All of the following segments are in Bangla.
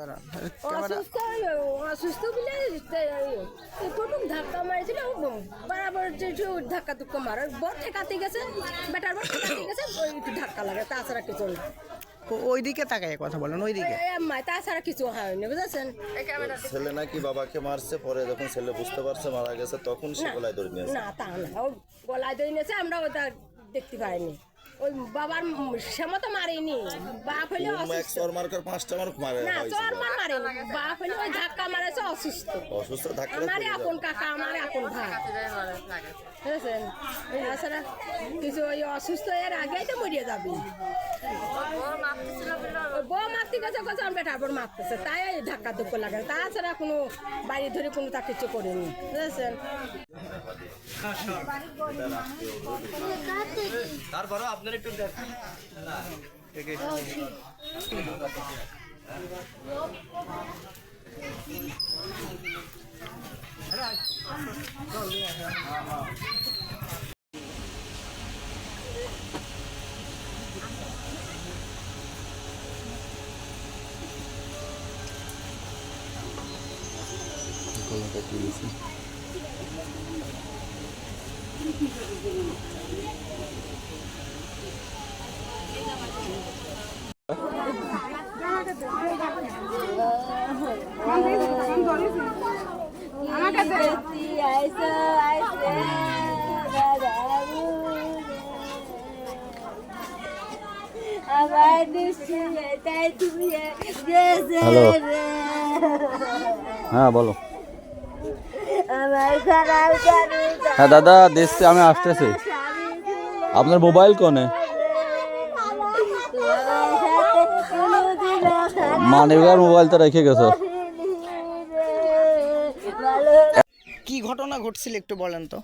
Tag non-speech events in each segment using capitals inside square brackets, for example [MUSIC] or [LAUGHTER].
দাঁড়া [LAUGHS] অসুস্থ অসুস্থ বলে ধাক্কা মারিছিল ও বরাবর যে ধাক্কা ধুক্কা মারে বর ঠেকাতে গেছে বেটার বর ঠেকাতে গেছে ওই একটু ধাক্কা লাগে তাছাড়া কিছু না। ও- ওইদিকে তাকায় কথা বলেন ওইদিকে? তাছাড়া কিছু হয়নি বুঝেছেন? ছেলে নাকি বাবাকে মারছে পরে যখন ছেলে বুঝতে পারছে মারা গেছে তখন সে গলায় ধরে নিয়েছে। না তা না ও গলায় দই নিয়েছে আমরা ওটা দেখতে পাইনি। ওই বাবার সেমা তো মারিনি। বাপ হলে এক অসুস্থ। চর মার্কার পাঁচটা মার মারে না চর মার মারেনি। বাপ হলে ওই ধাক্কা মারেছে অসুস্থ। অসুস্থ থাকলে আমারে আপন কাকা আমারে আপন ভাই। বুঝেছেন? এই তাছাড়া কিছু ওই অসুস্থ এর আগেই তো মরিয়ে যাবি। ওই বউ মারতে গেছে গেছে আমি বেটার বড় মারতেছে তাই এই ধাক্কা ধুক্কা লাগে। তাছাড়া কোনো বাড়ি ধরে কোনো তা কিছু করিনি। বুঝেছেন? তারপরে আপনার একটু দেখেন Coloca aqui assim. হ্যালো হ্যাঁ বলো। হ্যাঁ দাদা দেখছি আমি আসতেছি। আপনার মোবাইল কোনে? মানিকার মোবাইল তো রেখে গেছো। কি ঘটনা ঘটছিল একটু বলেন তো।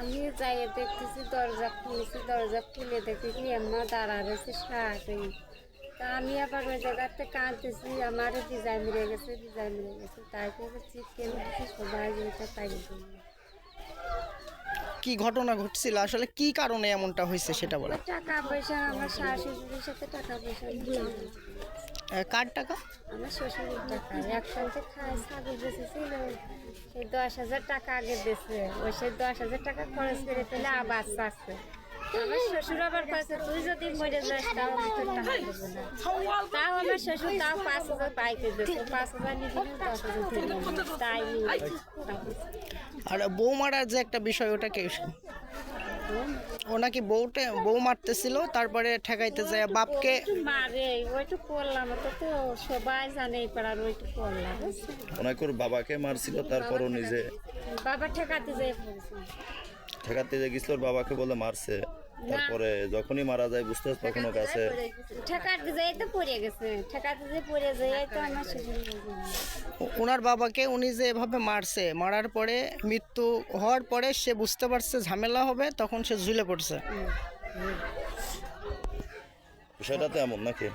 আমি যাই দেখতেছি দরজা খুলেছি দরজা খুলে দেখতেছি এম্মা দাঁড়া রয়েছে সাথে তা আমি আবার ওই জায়গাতে কাঁদতেছি আমারও ডিজাইন মেরে গেছে ডিজাইন মিলে গেছে। তাই করে চিকেন সবাই যেটা তাই জন্য। কি ঘটনা ঘটছিল? আসলে কি কারণে এমনটা হয়েছে সেটা বলেন। টাকা পয়সা আমার শাশুড়ির সাথে টাকা পয়সা। কার টাকা? আমার শ্বশুরের টাকা। খায় ছাগল বেঁচেছিল সেই দশ হাজার টাকা আগে দিয়েছে ওই সেই দশ হাজার টাকা খরচ করে ফেলে আবার চাচ্ছে আমার শ্বশুর আবার কাছে তুই যদি মরে যাস তাও আমি তোর টাকা দেবো না। তাও আমার শ্বশুর তাও পাঁচ হাজার পাঁচ হাজার নিয়ে দিলে দশ হাজার তাই আর বউ মারার যে একটা বিষয় ওটা কে ও নাকি বউটা বউ মারতেছিল তারপরে ঠেকাইতে যায় বাপকে। মারে ওইটু করলাম তো তো সবাই জানে এই পাড়ার ওইটু করলাম ওনাকে ওর বাবাকে মারছিল তারপরও নিজে বাবা ঠেকাতে যায় ঠেকাতে যায় গেছিল ওর বাবাকে বলে মারছে। তারপরে যখনই মারা যায় বুঝতে পারছে তখন ওর কাছে। ঠেকাতে যেয়ে তো পড়ে গেছে। ঠেকাতে যে পড়ে যেয়ে তো আমার শ্বশুর ওনার বাবাকে উনি যে এভাবে মারছে মারার পরে মৃত্যু হওয়ার পরে সে বুঝতে পারছে ঝামেলা হবে তখন সে ঝুলে পড়ছে। বিষয়টা তো এমন নাকি?